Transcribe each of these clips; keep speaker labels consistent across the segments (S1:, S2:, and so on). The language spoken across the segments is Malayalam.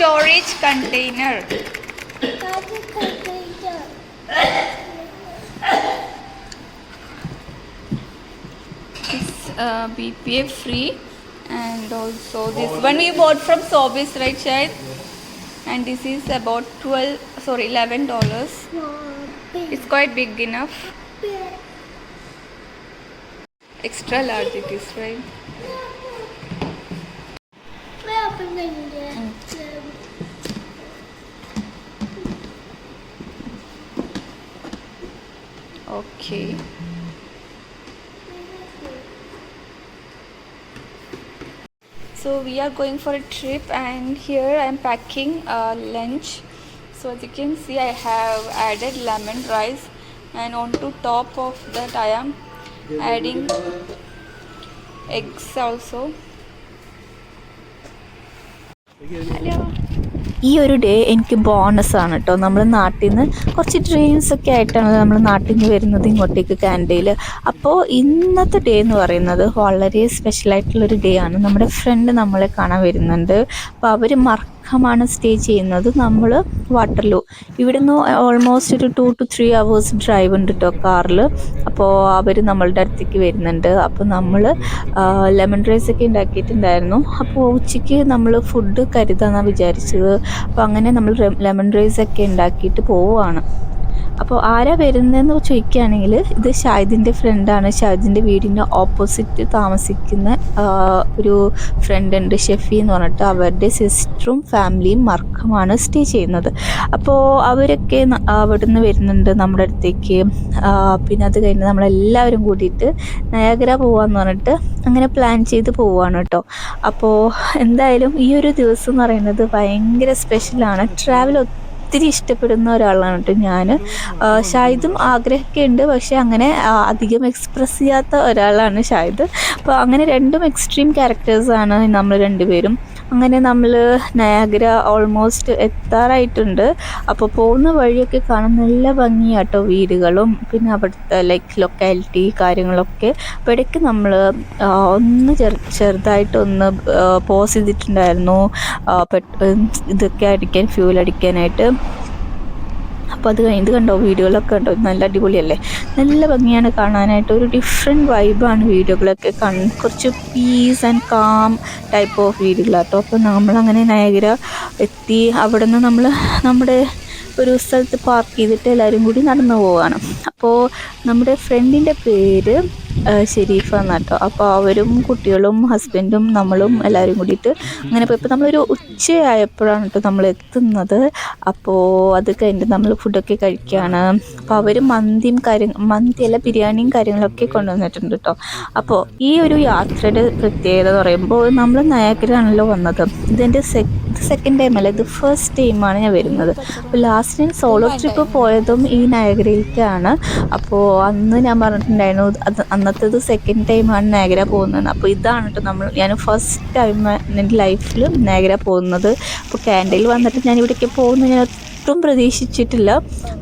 S1: storage container. It's uh, BPA free and also this one we bought from Sobis, right, Shahid? And this is about 12, sorry, 11 dollars. It's quite big enough. Extra large it is, right? Okay. So we are going for a trip and here I am packing uh, lunch. So as you can see I have added lemon rice and on to top of that I am adding eggs also. Hello.
S2: ഈ ഒരു ഡേ എനിക്ക് ബോണസ് ആണ് കേട്ടോ നമ്മൾ നാട്ടിൽ നിന്ന് കുറച്ച് ഡ്രീംസ് ഒക്കെ ആയിട്ടാണ് നമ്മൾ നാട്ടിൽ നിന്ന് വരുന്നത് ഇങ്ങോട്ടേക്ക് കാനഡയിൽ. അപ്പോൾ ഇന്നത്തെ ഡേ എന്ന് പറയുന്നത് വളരെ സ്പെഷ്യലായിട്ടുള്ളൊരു ഡേ ആണ്. നമ്മുടെ ഫ്രണ്ട് നമ്മളെ കാണാൻ വരുന്നുണ്ട്. അപ്പോൾ അവർ മർക്കമാണ് സ്റ്റേ ചെയ്യുന്നത്. നമ്മൾ വാട്ടർലൂ ഇവിടുന്ന് ഓൾമോസ്റ്റ് ഒരു two two three hours drive ഉണ്ട് കേട്ടോ കാറിൽ അപ്പോൾ അവർ നമ്മളുടെ അടുത്തേക്ക് വരുന്നുണ്ട്. അപ്പോൾ നമ്മൾ ലെമൺ റൈസ് ഒക്കെ ഉണ്ടാക്കിയിട്ടുണ്ടായിരുന്നു. അപ്പോൾ ഉച്ചയ്ക്ക് നമ്മൾ ഫുഡ് കരുതാന്നാണ് വിചാരിച്ചത്. അപ്പോൾ അങ്ങനെ നമ്മൾ ലെമൺ റൈസ് ഒക്കെ ഉണ്ടാക്കിയിട്ട് പോവുകയാണ് അപ്പോൾ ആരാ വരുന്നതെന്ന് ചോദിക്കുകയാണെങ്കിൽ ഇത് ഷാഹിദിന്റെ ഫ്രണ്ടാണ് ഷാഹിദിന്റെ വീടിന്റെ ഓപ്പോസിറ്റ് താമസിക്കുന്ന ഒരു ഫ്രണ്ട് ഉണ്ട്. ഷെഫി എന്ന് പറഞ്ഞിട്ട് അവരുടെ സിസ്റ്ററും ഫാമിലിയും മർക്കമാണ് സ്റ്റേ ചെയ്യുന്നത്. അപ്പോൾ അവരൊക്കെ അവിടെ നിന്ന് വരുന്നുണ്ട് നമ്മുടെ അടുത്തേക്ക്. പിന്നെ അത് കഴിഞ്ഞ് നമ്മളെല്ലാവരും കൂടിയിട്ട് നയാഗ്ര പോവാന്ന് പറഞ്ഞിട്ട് അങ്ങനെ പ്ലാൻ ചെയ്ത് പോവാണ് കേട്ടോ. അപ്പോൾ എന്തായാലും ഈ ഒരു ദിവസം എന്ന് പറയുന്നത് ഭയങ്കര സ്പെഷ്യലാണ് ട്രാവൽ ഒത്തിരി ഇഷ്ടപ്പെടുന്ന ഒരാളാണ് കേട്ടോ ഞാൻ ഷാഹിദും ആഗ്രഹമൊക്കെ ഉണ്ട്. പക്ഷേ അങ്ങനെ അധികം എക്സ്പ്രസ് ചെയ്യാത്ത ഒരാളാണ് ഷാഹിദ്. അപ്പോൾ അങ്ങനെ രണ്ടും എക്സ്ട്രീം ക്യാരക്ടേഴ്സാണ് നമ്മൾ രണ്ടുപേരും. അങ്ങനെ നമ്മൾ നയാഗ്ര ഓൾമോസ്റ്റ് എത്താറായിട്ടുണ്ട്. അപ്പോൾ പോകുന്ന വഴിയൊക്കെ കാണാൻ നല്ല ഭംഗിയാട്ടോ വീടുകളും പിന്നെ അവിടുത്തെ ലൈക്ക് ലൊക്കാലിറ്റി കാര്യങ്ങളൊക്കെ. അപ്പോൾ ഇടയ്ക്ക് നമ്മൾ ഒന്ന് ചെറു ചെറുതായിട്ടൊന്ന് പോസ് ചെയ്തിട്ടുണ്ടായിരുന്നു. പെട്ട ഇതൊക്കെ അടിക്കാൻ ഫ്യൂൽ അടിക്കാനായിട്ട്. അപ്പോൾ അത് കഴിഞ്ഞ് കണ്ടോ വീഡിയോകളൊക്കെ കണ്ടോ? നല്ല അടിപൊളിയല്ലേ? നല്ല ഭംഗിയാണ് കാണാനായിട്ട്. ഒരു ഡിഫറെന്റ് വൈബാണ് വീഡിയോകളൊക്കെ കൺ കുറച്ച് peace and calm type of വീഡിയോകളാട്ടോ അപ്പോൾ നമ്മളങ്ങനെ നയഗര എത്തി. അവിടെ നിന്ന് നമ്മൾ നമ്മുടെ ഒരു സ്ഥലത്ത് പാർക്ക് ചെയ്തിട്ട് എല്ലാവരും കൂടി നടന്നു പോവാണ്. അപ്പോൾ നമ്മുടെ ഫ്രണ്ടിന്റെ പേര് ഷെരീഫ എന്നാട്ടോ അപ്പോൾ അവരും കുട്ടികളും ഹസ്ബൻഡും നമ്മളും എല്ലാവരും കൂടിയിട്ട് അങ്ങനെ പോയപ്പോൾ നമ്മളൊരു ഉച്ചയായപ്പോഴാണ് കേട്ടോ നമ്മൾ എത്തുന്നത്. അപ്പോൾ അത് കഴിഞ്ഞിട്ട് നമ്മൾ ഫുഡൊക്കെ കഴിക്കുകയാണ് അപ്പോൾ അവർ മന്തിയും കാര്യം മന്തിയല്ല ബിരിയാണിയും കാര്യങ്ങളൊക്കെ കൊണ്ടുവന്നിട്ടുണ്ട് കേട്ടോ അപ്പോൾ ഈ ഒരു യാത്രയുടെ പ്രത്യേകത എന്ന് പറയുമ്പോൾ നമ്മൾ നയാഗ്രയാണല്ലോ വന്നത്. ഇതെന്റെ സെക് സെക്കൻഡ് ടൈം അല്ല ഇത് ഫസ്റ്റ് ടൈമാണ് ഞാൻ വരുന്നത്. അപ്പോൾ ലാസ്റ്റ് ഞാൻ സോളോ ട്രിപ്പ് പോയതും ഈ നയഗ്രയിലേക്കാണ്. അപ്പോൾ അന്ന് ഞാൻ പറഞ്ഞിട്ടുണ്ടായിരുന്നു അത് അന്നത്തേത് സെക്കൻഡ് ടൈമാണ് നാഗര പോകുന്നത്. അപ്പോൾ ഇതാണ് കേട്ടോ നമ്മൾ ഞാൻ ഫസ്റ്റ് ടൈം എന്റെ ലൈഫിൽ നാഗര പോകുന്നത്. അപ്പോൾ കാൻഡയിൽ വന്നിട്ട് ഞാൻ ഇവിടേക്ക് പോകുന്നത് ഞാൻ ഒട്ടും പ്രതീക്ഷിച്ചിട്ടില്ല.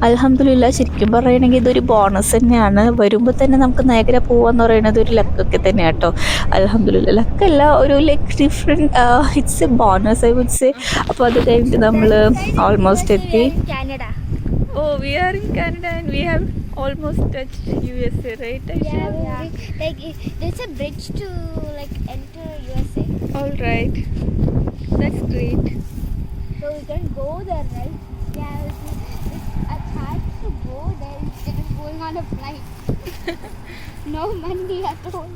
S2: അലഹമില്ല ശരിക്കും പറയുകയാണെങ്കിൽ ഇതൊരു ബോണസ് തന്നെയാണ്. വരുമ്പോൾ തന്നെ നമുക്ക് നയഗ്ര പോവാന്ന് പറയുന്നത് ഒരു ലക്കൊക്കെ തന്നെയാണ് കേട്ടോ അലഹമില്ല ലക്കല്ല ഒരു like different it's a bonus I would say അപ്പോൾ അത് കഴിഞ്ഞിട്ട് നമ്മൾ ഓൾമോസ്റ്റ് എത്തി.
S3: Oh
S1: Oh, we in Canada and and have almost touched USA, right? Aisha?
S3: Yeah, we- like there's a bridge to like enter USA,
S1: All right. That's great.
S3: so we can go there, right? Yeah, it's, it's, it's hard to go there instead of going on a flight. no money at all.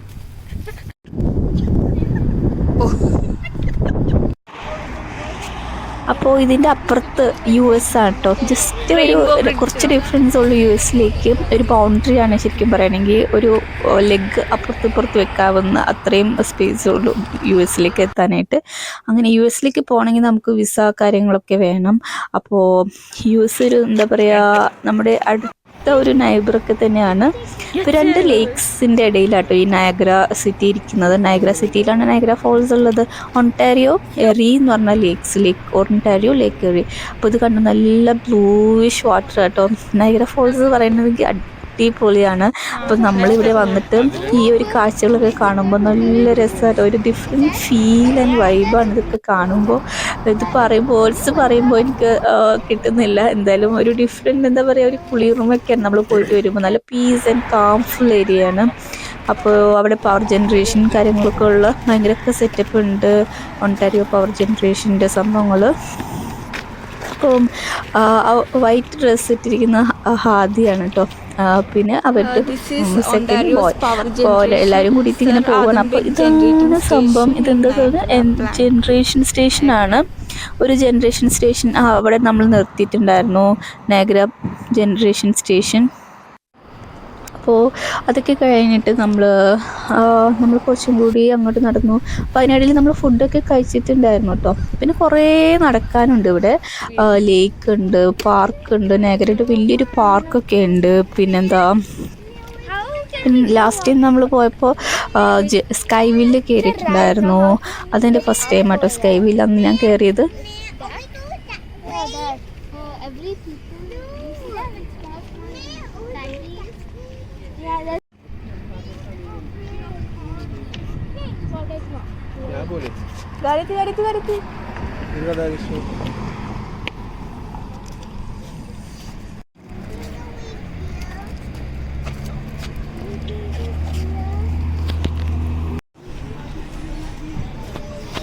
S2: അപ്പോൾ ഇതിന്റെ അപ്പുറത്ത് യു എസ് ആണ് കേട്ടോ ജസ്റ്റ് ഒരു കുറച്ച് ഡിഫറൻസ് ഉള്ള യു എസിലേക്ക് ഒരു ബൗണ്ടറി ആണ് ശരിക്കും പറയുകയാണെങ്കിൽ ഒരു ലെഗ് അപ്പുറത്ത് ഇപ്പുറത്ത് വെക്കാവുന്ന അത്രയും സ്പേസ് ഉള്ളൂ യു എസിലേക്ക് എത്താനായിട്ട്. അങ്ങനെ യു എസിലേക്ക് പോകണമെങ്കിൽ നമുക്ക് വിസ കാര്യങ്ങളൊക്കെ വേണം. അപ്പോൾ യു എസ് ഒരു എന്താ പറയുക നമ്മുടെ അടുത്ത ഒരു നൈബറൊക്കെ തന്നെയാണ്. ഇപ്പോൾ രണ്ട് ലേക്സിന്റെ ഇടയിലാട്ടോ ഈ നയഗ്ര സിറ്റി ഇരിക്കുന്നത്. നയഗ്ര സിറ്റിയിലാണ് നയഗ്ര ഫോൾസ് ഉള്ളത്. ഒണ്ടാരിയോ എറി എന്ന് പറഞ്ഞ ലേക്സ് ലേക്ക് ഒണ്ടാരിയോ ലേക്ക് എറി അപ്പോൾ ഇത് കണ്ട് നല്ല ബ്ലൂയിഷ് വാട്ടർ കേട്ടോ നയഗ്ര ഫോൾസ് പറയുന്നത് അടിപൊളിയാണ്. അപ്പോൾ നമ്മളിവിടെ വന്നിട്ട് ഈ ഒരു കാഴ്ചകളൊക്കെ കാണുമ്പോൾ നല്ല രസമായിട്ട് ഒരു ഡിഫറെന്റ് ഫീൽ ആൻഡ് വൈബാണ് ഇതൊക്കെ കാണുമ്പോൾ ഇത് പറയുമ്പോൾ ഓൾസ് പറയുമ്പോൾ എനിക്ക് കിട്ടുന്നില്ല. എന്തായാലും ഒരു ഡിഫറെന്റ് എന്താ പറയുക ഒരു കുളിറൂമൊക്കെയാണ് നമ്മൾ പോയിട്ട് വരുമ്പോൾ നല്ല പീസ് ആൻഡ് കാംഫുൾ ഏരിയയാണ് ആണ്. അപ്പോൾ അവിടെ പവർ ജനറേഷൻ കാര്യങ്ങളൊക്കെ ഉള്ള ഭയങ്കരമൊക്കെ സെറ്റപ്പ് ഉണ്ട്. ഒണ്ടാരിയോ പവർ ജനറേഷന്റെ സംഭവങ്ങൾ അപ്പം വൈറ്റ് ഡ്രസ്സ് ഇട്ടിരിക്കുന്ന ഹാദിയാണ് കേട്ടോ പിന്നെ അവരുടെ സെക്കൻഡ് ബോയ് പോലെ എല്ലാവരും കൂടിയിട്ട് ഇങ്ങനെ
S1: പോവാണ്.
S2: പോകണം അപ്പോൾ
S1: Adambe
S2: സംഭവം? ഇതെന്താ
S1: ജനറേഷൻ സ്റ്റേഷൻ
S2: ജനറേഷൻ സ്റ്റേഷനാണ് ഒരു ജനറേഷൻ സ്റ്റേഷൻ അവിടെ നമ്മൾ നിർത്തിയിട്ടുണ്ടായിരുന്നു. നാഗ്ര ജനറേഷൻ സ്റ്റേഷൻ അപ്പോൾ അതൊക്കെ കഴിഞ്ഞിട്ട് നമ്മൾ നമ്മൾ കുറച്ചും കൂടി അങ്ങോട്ട് നടന്നു. അപ്പോൾ അതിനിടയിൽ നമ്മൾ ഫുഡൊക്കെ കഴിച്ചിട്ടുണ്ടായിരുന്നു കേട്ടോ. പിന്നെ കുറേ നടക്കാനുണ്ട് ഇവിടെ. ലേക്ക് ഉണ്ട് പാർക്ക് ഉണ്ട് നാഗരയുടെ വലിയൊരു പാർക്കൊക്കെ ഉണ്ട്. പിന്നെന്താ ലാസ്റ്റ് ടൈം നമ്മൾ പോയപ്പോൾ സ്കൈ വില്ല് കയറിയിട്ടുണ്ടായിരുന്നു അതെന്റെ ഫസ്റ്റ് ടൈം ആട്ടോ സ്കൈ വില്ല് അന്ന് ഞാൻ കയറിയത്
S1: গাড়িতে গাড়িতে
S4: গাড়িতে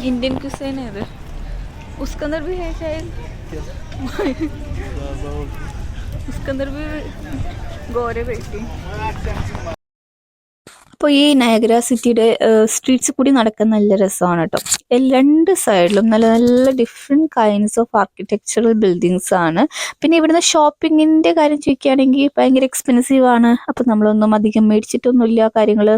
S1: इंडियन किसान है इधर। उसके अंदर भी है शायद। उसके अंदर भी गौरे बैठी।
S2: അപ്പോൾ ഈ നയഗ്ര സിറ്റിയുടെ സ്ട്രീറ്റ്സ് കൂടി നടക്കാൻ നല്ല രസമാണ് കേട്ടോ രണ്ട് സൈഡിലും നല്ല നല്ല different kinds of architectural buildings ആണ്. പിന്നെ ഇവിടുന്ന് ഷോപ്പിങ്ങിന്റെ കാര്യം ചോദിക്കുകയാണെങ്കിൽ ഭയങ്കര എക്സ്പെൻസീവ് ആണ്. അപ്പോൾ നമ്മളൊന്നും അധികം മേടിച്ചിട്ടൊന്നുമില്ല. കാര്യങ്ങൾ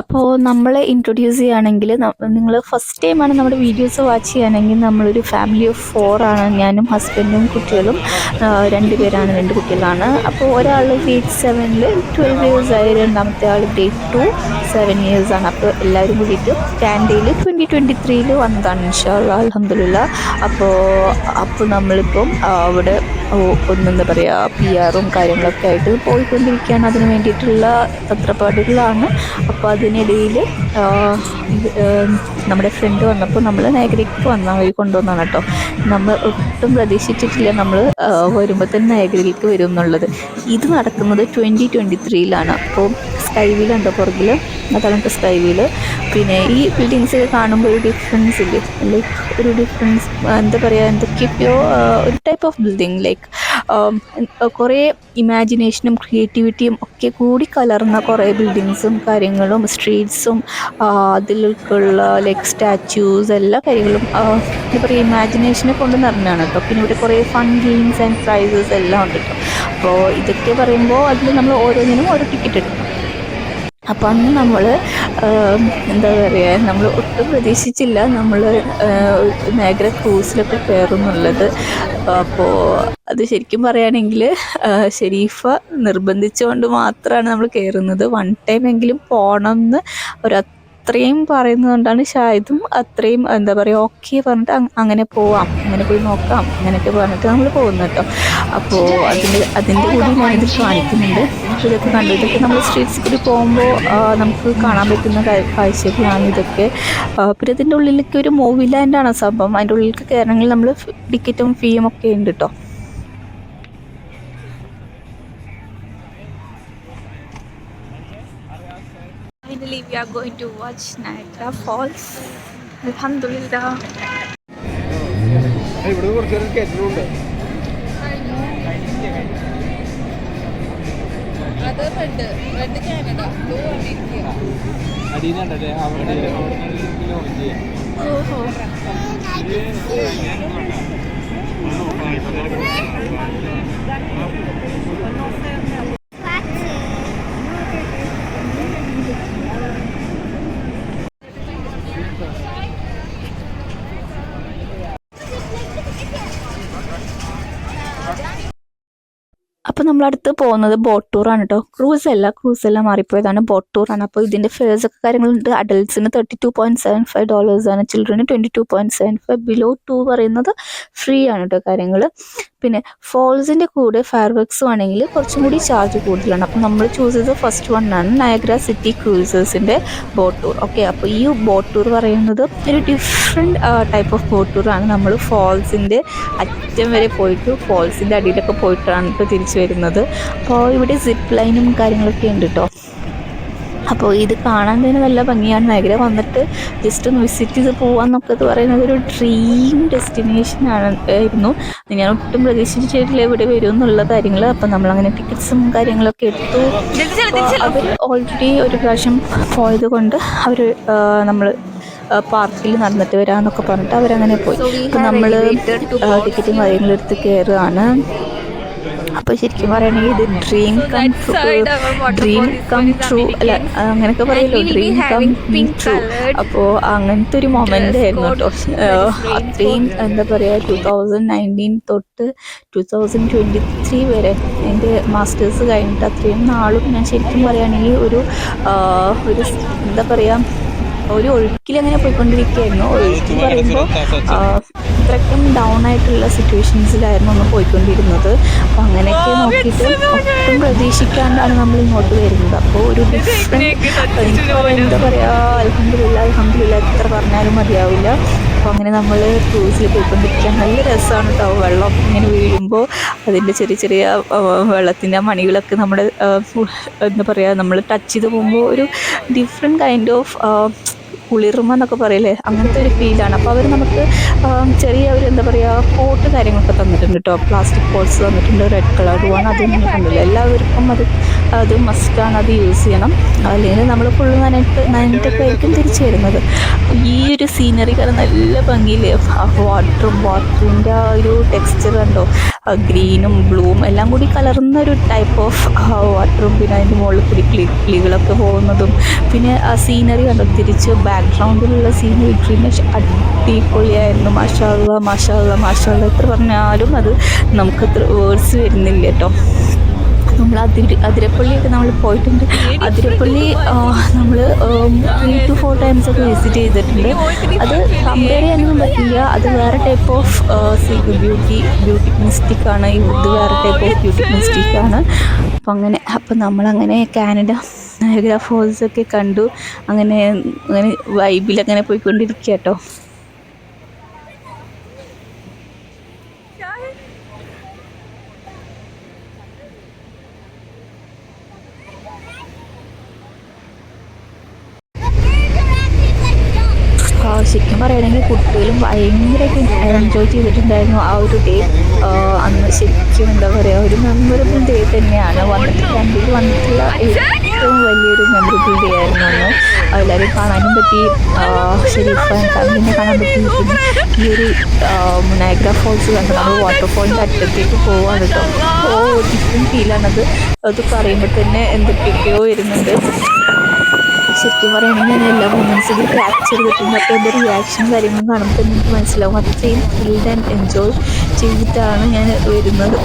S2: അപ്പോൾ നമ്മളെ ഇൻട്രൊഡ്യൂസ് ചെയ്യുകയാണെങ്കിൽ നിങ്ങൾ ഫസ്റ്റ് ടൈമാണ് നമ്മുടെ വീഡിയോസ് വാച്ച് ചെയ്യുകയാണെങ്കിൽ നമ്മളൊരു ഫാമിലി ഓഫ് ഫോർ ആണ്. ഞാനും ഹസ്ബൻഡും കുട്ടികളും രണ്ട് പേരാണ് രണ്ട് കുട്ടികളാണ്. അപ്പോൾ ഒരാൾ ഗ്രേഡ് സെവനിൽ ട്വൽവ് ഇയേഴ്സ് ആയി രണ്ടാമത്തെ ആൾ ഗ്രേഡ് ടു സെവൻ ഇയേഴ്സ് ആണ്. അപ്പോൾ എല്ലാവരും കൂടിയിട്ട് കാൻഡയിൽ ട്വന്റി ട്വന്റി ത്രീയിൽ വന്നതാണ് ഇൻഷാല്ല അലഹമില്ല അപ്പോൾ അപ്പോൾ നമ്മളിപ്പം അവിടെ ഒന്നെന്താ പറയുക പി ആറും കാര്യങ്ങളൊക്കെ ആയിട്ട് പോയിക്കൊണ്ടിരിക്കുകയാണ്. അതിന് വേണ്ടിയിട്ടുള്ള തത്രപ്പാടുകളാണ്. അപ്പോൾ അതിനിടയിൽ നമ്മുടെ ഫ്രണ്ട് വന്നപ്പോൾ നമ്മൾ നയഗ്രയ്ക്ക് വന്ന വഴി കൊണ്ടുവന്നാണ് കേട്ടോ. നമ്മൾ ഒട്ടും പ്രതീക്ഷിച്ചിട്ടില്ല നമ്മൾ വരുമ്പോൾ തന്നെ നയഗ്രയിലേക്ക് വരും എന്നുള്ളത്. ഇത് നടക്കുന്നത് ട്വന്റി ട്വന്റി ത്രീയിലാണ് അപ്പോൾ സ്കൈ വീലുണ്ട് പുറകിൽ അതാണ് വീൽ പിന്നെ ഈ ബിൽഡിങ്സ് കാണുമ്പോൾ ഒരു ഡിഫറൻസ് ഇല്ലേ? ലൈക്ക് ഒരു ഡിഫറൻസ് എന്താ പറയുക എന്തൊക്കെയൊക്കെയോ ആ, ഒരു ടൈപ്പ് ഓഫ് ബിൽഡിങ് ലൈക്ക് കുറേ ഇമാജിനേഷനും ക്രിയേറ്റിവിറ്റിയും ഒക്കെ കൂടി കലർന്ന കുറേ ബിൽഡിങ്സും കാര്യങ്ങളും സ്ട്രീറ്റ്സും അതിലേക്കുള്ള ലൈക്ക് സ്റ്റാച്യൂസ് എല്ലാ കാര്യങ്ങളും എന്താ പറയുക ഇമാജിനേഷനെ കൊണ്ട് നിറഞ്ഞാണ് കേട്ടോ പിന്നെ ഇവിടെ കുറേ ഫൺ ഗെയിംസ് ആൻഡ് പ്രൈസസ് എല്ലാം ഉണ്ട് കേട്ടോ അപ്പോൾ ഇതൊക്കെ പറയുമ്പോൾ അതിൽ നമ്മൾ ഓരോന്നിനും ഓരോ ടിക്കറ്റ് എടുക്കണം അപ്പം അന്ന് നമ്മൾ എന്താ പറയുക നമ്മൾ ഒട്ടും പ്രതീക്ഷിച്ചില്ല നമ്മൾ മേഖല ക്രൂസിലൊക്കെ കയറുന്നുള്ളത് അപ്പോൾ അത് ശരിക്കും പറയുകയാണെങ്കിൽ ഷെരീഫ നിർബന്ധിച്ചുകൊണ്ട് മാത്രമാണ് നമ്മൾ കയറുന്നത് വൺ ടൈം എങ്കിലും പോകണം എന്ന് ഒരു അത്രയും പറയുന്നതുകൊണ്ടാണ് ഷായതും അത്രയും എന്താ പറയുക ഓക്കെ പറഞ്ഞിട്ട് അങ്ങനെ പോവാം. അങ്ങനെ പോയി നോക്കാം. അങ്ങനെയൊക്കെ പറഞ്ഞിട്ട് നമ്മൾ പോകുന്നു കേട്ടോ. അപ്പോൾ അതിന്റെ അതിന്റെ കൂടി ഞാനിത് കാണിക്കുന്നുണ്ട്. ഇതൊക്കെ കണ്ടു. ഇതൊക്കെ നമ്മൾ സ്ട്രീറ്റ്സിൽ കൂടി പോകുമ്പോൾ നമുക്ക് കാണാൻ പറ്റുന്ന കാഴ്ചയൊക്കെയാണ് ഇതൊക്കെ. പിന്നെ ഇതിന്റെ ഉള്ളിലേക്ക് ഒരു മൂവി ലാൻഡാണ് സംഭവം. അതിന്റെ ഉള്ളിലേക്ക് കയറണമെങ്കിൽ നമ്മൾ ടിക്കറ്റും ഫീയും ഒക്കെ ഉണ്ട് കേട്ടോ.
S1: Finally, we are going to watch Niagara Falls. Alhamdulillah.
S4: ഇവിടെ കുറച്ച് നേരം കയറ്റുന്നുണ്ട്
S1: അത് red red Canada blue America
S4: അടിയിലുണ്ടല്ലേ അവിടെ അവിടെ ലോഞ്ച് ചെയ്യാം
S1: ഓഹോ
S2: അപ്പോൾ നമ്മൾ അടുത്ത് പോകുന്നത് ബോട്ട് ടൂർ ആണ് കേട്ടോ ക്രൂസ് അല്ല ക്രൂസ് എല്ലാം മാറിപ്പോയതാണ് ബോട്ട് ടൂറാണ് അപ്പോൾ ഇതിന്റെ ഫെയർസ് ഒക്കെ കാര്യങ്ങളുണ്ട്. അഡൽട്ട്സിന് thirty two point seven five ഡോളേഴ്സാണ് ചിൽഡ്രന് twenty two point seven five below two പറയുന്നത് ഫ്രീ ആണ് കേട്ടോ കാര്യങ്ങൾ പിന്നെ ഫോൾസിന്റെ കൂടെ ഫയർ വർക്ക്സും ആണെങ്കിൽ കുറച്ചും കൂടി ചാർജ് കൂടുതലാണ്. അപ്പോൾ നമ്മൾ ചൂസ് ചെയ്ത ഫസ്റ്റ് വൺ ആണ് നയഗ്ര സിറ്റി ക്രൂസേഴ്സിന്റെ ബോട്ട് ടൂർ ഓക്കെ അപ്പോൾ ഈ ബോട്ട് ടൂർ പറയുന്നത് ഒരു ഡിഫറെന്റ് ടൈപ്പ് ഓഫ് ബോട്ട് ടൂറാണ് നമ്മൾ ഫോൾസിന്റെ അറ്റം വരെ പോയിട്ട് ഫോൾസിന്റെ അടിയിലൊക്കെ പോയിട്ടാണ് ഇപ്പോൾ തിരിച്ചു വരുന്നത്. അപ്പോൾ ഇവിടെ സിപ്പ് ലൈനും കാര്യങ്ങളൊക്കെ ഉണ്ട് കേട്ടോ അപ്പോൾ ഇത് കാണാൻ തന്നെ നല്ല ഭംഗിയാണ്. നഗര വന്നിട്ട് ജസ്റ്റ് ഒന്ന് വിസിറ്റ് ചെയ്ത് പോകാമെന്നൊക്കെ പറയുന്നത് ഒരു ഡ്രീം ഡെസ്റ്റിനേഷൻ ആണ് ആയിരുന്നു. ഞാൻ ഒട്ടും പ്രതീക്ഷിച്ചിട്ടില്ല ഇവിടെ വരും എന്നുള്ള കാര്യങ്ങൾ അപ്പോൾ നമ്മളങ്ങനെ ടിക്കറ്റ്സും കാര്യങ്ങളൊക്കെ എടുത്തു. അവർ ഓൾറെഡി ഒരു പ്രാവശ്യം പോയത് കൊണ്ട് അവർ നമ്മൾ പാർക്കിൽ നടന്നിട്ട് വരാമെന്നൊക്കെ പറഞ്ഞിട്ട് അവരങ്ങനെ പോയി.
S1: അപ്പം
S2: നമ്മൾ ടിക്കറ്റും കാര്യങ്ങളും എടുത്ത് കയറുകയാണ് അപ്പോൾ ശരിക്കും പറയുകയാണെങ്കിൽ ഇത് dream come dream come true അല്ല. അങ്ങനെയൊക്കെ പറയുമല്ലോ
S1: be
S2: dream come
S1: pink
S2: true അപ്പോൾ അങ്ങനത്തെ ഒരു
S1: മൊമെന്റ്
S2: ആയിരുന്നു കേട്ടോ. അത്രയും എന്താ പറയുക ടു തൗസൻഡ് നയന്റീൻ തൊട്ട് ടു തൗസൻഡ് ട്വന്റി ത്രീ വരെ എന്റെ മാസ്റ്റേഴ്സ് കഴിഞ്ഞിട്ട് അത്രയും നാളും ഞാൻ ശരിക്കും പറയുകയാണെങ്കിൽ ഒരു ഒരു എന്താ പറയുക ഒരു ഒഴുക്കിൽ അങ്ങനെ പോയിക്കൊണ്ടിരിക്കുകയായിരുന്നു. ഒഴുക്കിൽ പറയുമ്പോൾ അത്രയ്ക്കും ഡൗൺ ആയിട്ടുള്ള സിറ്റുവേഷൻസിലായിരുന്നു ഒന്ന് പോയിക്കൊണ്ടിരുന്നത്. അപ്പോൾ അങ്ങനെയൊക്കെ നോക്കിയിട്ട് ഒട്ടും പ്രതീക്ഷിക്കാണ്ടാണ് നമ്മൾ ഇങ്ങോട്ട് വരുന്നത്. അപ്പോൾ ഒരു ഡിഫറെന്റ് എന്താ പറയുക അലഹമില്ല അലഹമില്ല എത്ര പറഞ്ഞാലും മതിയാവില്ല. അപ്പോൾ അങ്ങനെ നമ്മൾ ക്രൂസിൽ പോയിക്കൊണ്ടിരിക്കാൻ നല്ല രസമാണ് കേട്ടോ. വെള്ളം ഇങ്ങനെ വീഴുമ്പോൾ അതിന്റെ ചെറിയ ചെറിയ വെള്ളത്തിന്റെ മണികളൊക്കെ നമ്മുടെ എന്താ പറയുക നമ്മൾ ടച്ച് ചെയ്ത് പോകുമ്പോൾ ഒരു ഡിഫറെന്റ് കൈൻഡ് ഓഫ് കുളിർമ എന്നൊക്കെ പറയില്ലേ? അങ്ങനത്തെ ഒരു ഫീലാണ്. അപ്പോൾ അവർ നമുക്ക് ചെറിയ ഒരു എന്താ പറയുക പോട്ട് കാര്യങ്ങളൊക്കെ തന്നിട്ടുണ്ട് കേട്ടോ പ്ലാസ്റ്റിക് പോട്ട്സ് തന്നിട്ടുണ്ട് റെഡ് കളർ വൺ അതൊന്നും കണ്ടില്ല എല്ലാവർക്കും അത് അത് മസ്റ്റാണ് അത് യൂസ് ചെയ്യണം. അല്ലെങ്കിൽ നമ്മൾ ഫുള്ള് നനയിട്ട് നനഞ്ഞിട്ടൊക്കെ ആയിരിക്കും തിരിച്ചു വരുന്നത്. ഈ ഒരു സീനറി കാരണം നല്ല ഭംഗിയില്ലേ? ആ വാട്ടറും വാട്ടറിന്റെ ആ ഒരു ടെക്സ്ചർ കണ്ടോ? ഗ്രീനും ബ്ലൂവും എല്ലാം കൂടി കലർന്ന ഒരു ടൈപ്പ് ഓഫ് വാട്ടറും പിന്നെ അതിന്റെ മുകളിൽ കൂടി കിളി കിളികളൊക്കെ പോകുന്നതും. പിന്നെ ആ സീനറി കണ്ടോ? തിരിച്ച് ബാക്ക്ഗ്രൗണ്ടിലുള്ള സീൻ ഗ്രീനിഷ് അടിപൊളിയായിരുന്നു. മാഷാള്ള മാഷാള്ള മാഷാള്ള എത്ര പറഞ്ഞാലും അത് നമുക്ക് അത്ര വേർഡ്സ് വരുന്നില്ല കേട്ടോ. നമ്മൾ അതിര അതിരപ്പള്ളിയൊക്കെ നമ്മൾ പോയിട്ടുണ്ട്. അതിരപ്പള്ളി നമ്മൾ ത്രീ ടു ഫോർ ടൈംസ് ഒക്കെ വിസിറ്റ് ചെയ്തിട്ടുണ്ട്. അത് കമ്പയർ ചെയ്യാനൊന്നും പറ്റില്ല. അത് വേറെ type of beauty beauty mystic ആണ്. ഇത് വേറെ ടൈപ്പ് ഓഫ് ബ്യൂട്ടി മിസ്റ്റിക് ആണ്. അപ്പം അങ്ങനെ അപ്പം നമ്മളങ്ങനെ കാനഡ നയഗ്ര ഫോൾസൊക്കെ കണ്ടു. അങ്ങനെ അങ്ങനെ വൈബിലങ്ങനെ പോയിക്കൊണ്ടിരിക്കുക കേട്ടോ ശരിക്കും പറയുകയാണെങ്കിൽ കുട്ടികളും ഭയങ്കരമായിട്ട് എൻജോയ് ചെയ്തിട്ടുണ്ടായിരുന്നു ആ ഒരു ഡേ അന്ന് ശരിക്കും എന്താ പറയുക ഒരു മെമ്മറബിൾ ഡേ തന്നെയാണ്. വന്നിട്ട് രണ്ടിൽ വന്നിട്ടുള്ള ഏറ്റവും വലിയൊരു മെമ്പർ കൂടിയായിരുന്നു അന്ന്. എല്ലാവരെയും കാണാനും പറ്റി. ഷെരീഫ് ഫാമിലിനെ കാണാൻ പറ്റി പിന്നെ ഈ ഒരു നയഗ്ര ഫോൾസ് കണ്ട്. നമ്മൾ വാട്ടർഫോളിന്റെ അറ്റത്തേക്ക് പോവാണ് കേട്ടോ. ഓ ഡിഫറെന്റ് ഫീലാണത് അത് പറയുമ്പോൾ തന്നെ എന്തൊക്കെയൊക്കെയോ വരുന്നുണ്ട്. ശരിക്കും പറയുകയാണെങ്കിൽ ഞാൻ എല്ലാ മൊമെന്റ്സും ഇത് ക്യാപ്ചർ ചെയ്തിട്ടുണ്ട്. അപ്പോൾ എന്റെ റിയാക്ഷൻ കാര്യങ്ങളും കാണുമ്പോൾ തന്നെ എനിക്ക് മനസ്സിലാവും. അത്രയും ഫീൽഡ് ആൻഡ് എൻജോയ് ചെയ്തിട്ടാണ് ഞാൻ വരുന്നത്.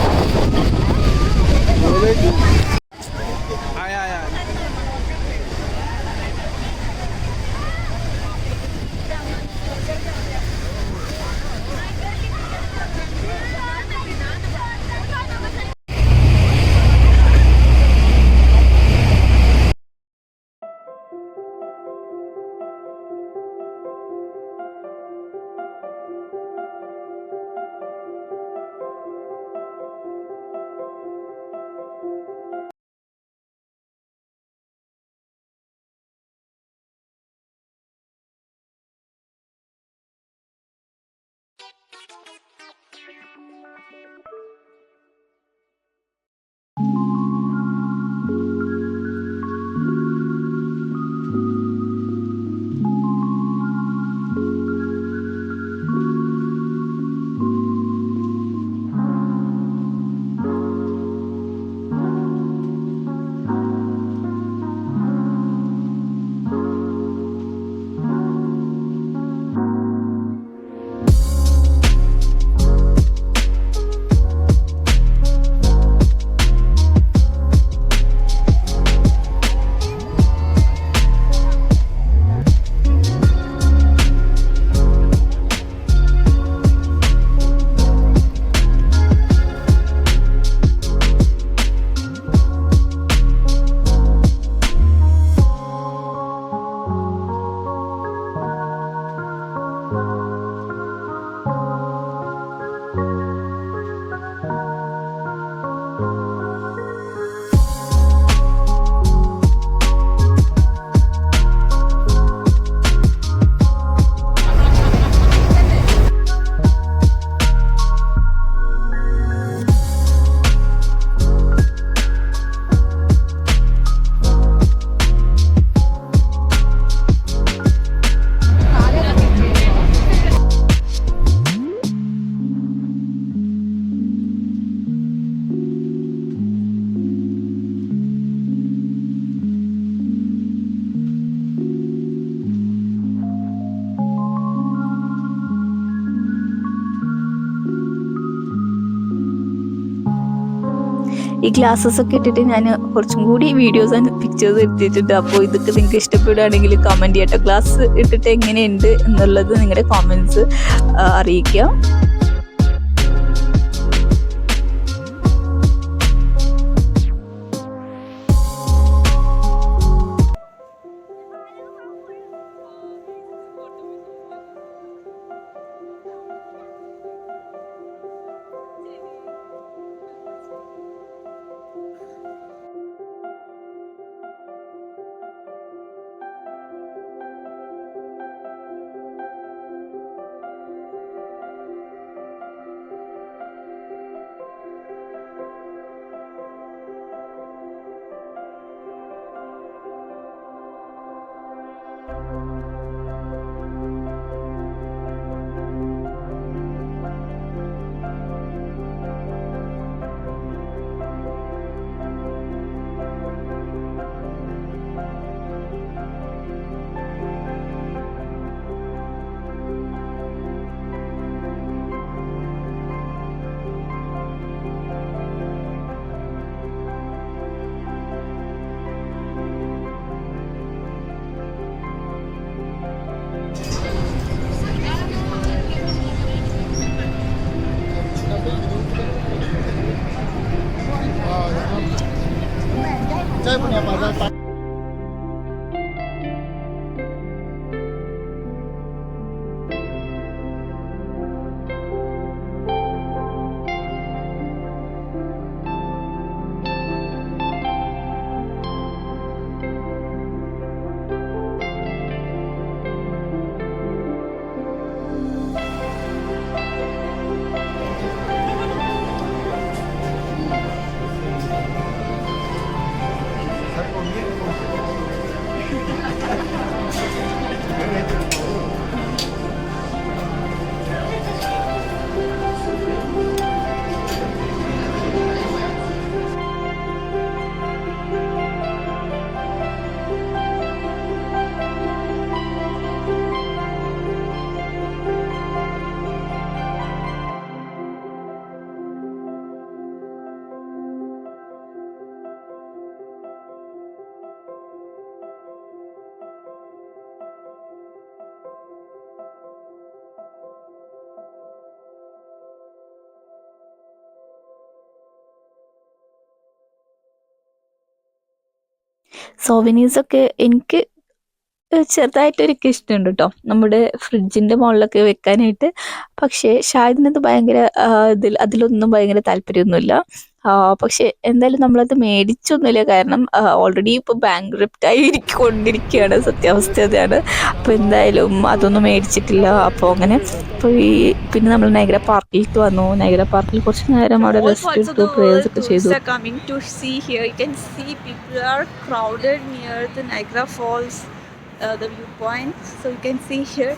S2: ഗ്ലാസ്സസ് ഒക്കെ ഇട്ടിട്ട് ഞാൻ കുറച്ചും കൂടി വീഡിയോസ് ആൻഡ് പിക്ചേഴ്സ് എടുത്തിട്ടുണ്ട്. അപ്പോൾ ഇതൊക്കെ നിങ്ങൾക്ക് ഇഷ്ടപ്പെടുകയാണെങ്കിൽ കമന്റ് ചെയ്യട്ടോ. ഗ്ലാസ് ഇട്ടിട്ട് എങ്ങനെയുണ്ട് എന്നുള്ളത് നിങ്ങളുടെ കോമൻസ് അറിയിക്കുക സോവനീസൊക്കെ എനിക്ക് ചെറുതായിട്ടൊരു ഇഷ്ടമുണ്ട് കേട്ടോ നമ്മുടെ ഫ്രിഡ്ജിന്റെ മുകളിലൊക്കെ വെക്കാനായിട്ട്. പക്ഷേ ഷാഹിദിനത് ഭയങ്കര ഇതിൽ അതിലൊന്നും ഭയങ്കര താല്പര്യമൊന്നുമില്ല. പക്ഷെ എന്തായാലും നമ്മളത് മേടിച്ചൊന്നുമില്ല. കാരണം ഓൾറെഡി ഇപ്പോൾ ബാങ്ക് ആയിരിക്കൊണ്ടിരിക്കുകയാണ് സത്യാവസ്ഥ അതാണ്. അപ്പോൾ എന്തായാലും അതൊന്നും മേടിച്ചിട്ടില്ല. അപ്പോൾ അങ്ങനെ അപ്പോൾ ഈ പിന്നെ നമ്മൾ നഗര പാർക്കിലേക്ക് വന്നു. നഗര പാർക്കിൽ കുറച്ച് നേരം അവിടെ റെസ്റ്റ് എടുത്തു പ്രേയേഴ്സ് ഒക്കെ ചെയ്തു.
S1: Falls, uh, the viewpoint. So you can see here.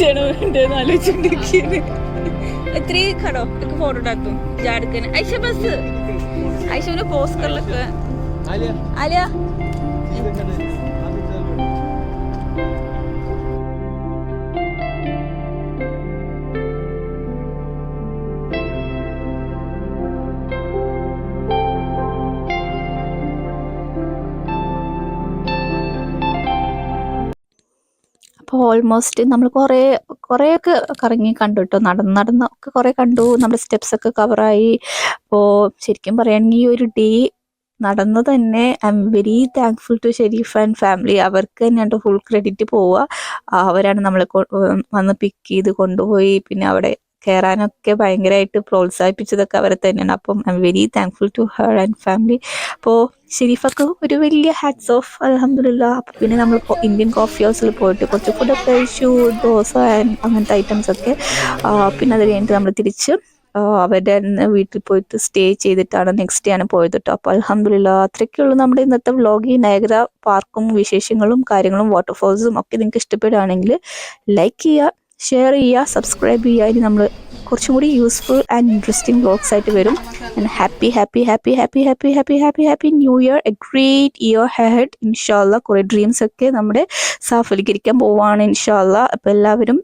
S1: ചെയ്യണോ വേണ്ടെന്ന് ആലോചിച്ചോണ്ടിരിക്കുകയാണ് ഇത്തിരി കടോ? ഒക്കെ ഫോട്ടോ ഉണ്ടാക്കും. ജാടുക്കന് ഐഷ ബസ് ഐഷുവിന്റെ പോസ്റ്ററിലൊക്കെ
S4: ആലിയ.
S2: ഓൾമോസ്റ്റ് നമ്മൾ കുറേ കുറേയൊക്കെ കറങ്ങി കണ്ടു കേട്ടോ നടന്ന് നടന്ന് ഒക്കെ കുറേ കണ്ടു. നമ്മുടെ സ്റ്റെപ്സ് ഒക്കെ കവറായി അപ്പോൾ ശരിക്കും പറയുകയാണെങ്കിൽ ഈ ഒരു ഡേ നടന്നു തന്നെ I am very thankful to Sherif and family അവർക്ക് തന്നെയാണ് ഫുൾ ക്രെഡിറ്റ് പോവുക. അവരാണ് നമ്മളെ വന്ന് പിക്ക് ചെയ്ത് കൊണ്ടുപോയി. പിന്നെ അവിടെ കയറാനൊക്കെ ഭയങ്കരമായിട്ട് പ്രോത്സാഹിപ്പിച്ചതൊക്കെ അവരെ തന്നെയാണ്. അപ്പം I am very thankful to her and family അപ്പോൾ ഷെരീഫക്ക് ഒരു വലിയ ഹാറ്റ്സ് ഓഫ് അലഹമില്ല അപ്പോൾ പിന്നെ നമ്മൾ ഇന്ത്യൻ കോഫി ഹൗസിൽ പോയിട്ട് കുറച്ച് ഫുഡൊക്കെ കഴിച്ചു ദോശ ആൻഡ് അങ്ങനത്തെ ഐറ്റംസ് ഒക്കെ. പിന്നെ അത് കഴിഞ്ഞിട്ട് നമ്മൾ തിരിച്ച് അവരുടെ വീട്ടിൽ പോയിട്ട് സ്റ്റേ ചെയ്തിട്ടാണ് നെക്സ്റ്റ് ഡേ ആണ് പോയത് കേട്ടോ അപ്പോൾ അലഹമില്ല അത്രയ്ക്കുള്ളൂ നമ്മുടെ ഇന്നത്തെ വ്ളോഗ് ഈ നയഗ്ര പാർക്കും വിശേഷങ്ങളും കാര്യങ്ങളും വാട്ടർഫോൾസും ഒക്കെ നിങ്ങൾക്ക് ഇഷ്ടപ്പെടുകയാണെങ്കിൽ ലൈക്ക് ചെയ്യുക. ഷെയർ ചെയ്യുക സബ്സ്ക്രൈബ് ചെയ്യുക. ഇനി നമ്മൾ കുറച്ചും കൂടി യൂസ്ഫുൾ ആൻഡ് ഇൻട്രസ്റ്റിംഗ് ബ്ലോഗ്സ് ആയിട്ട് വരും. And happy happy happy happy happy happy happy happy new year a great year ahead ഇൻഷാല്ല കുറേ ഡ്രീംസ് ഒക്കെ നമ്മുടെ സാഫലീകരിക്കാൻ പോവാണ് ഇൻഷാല്ല അപ്പോൾ എല്ലാവരും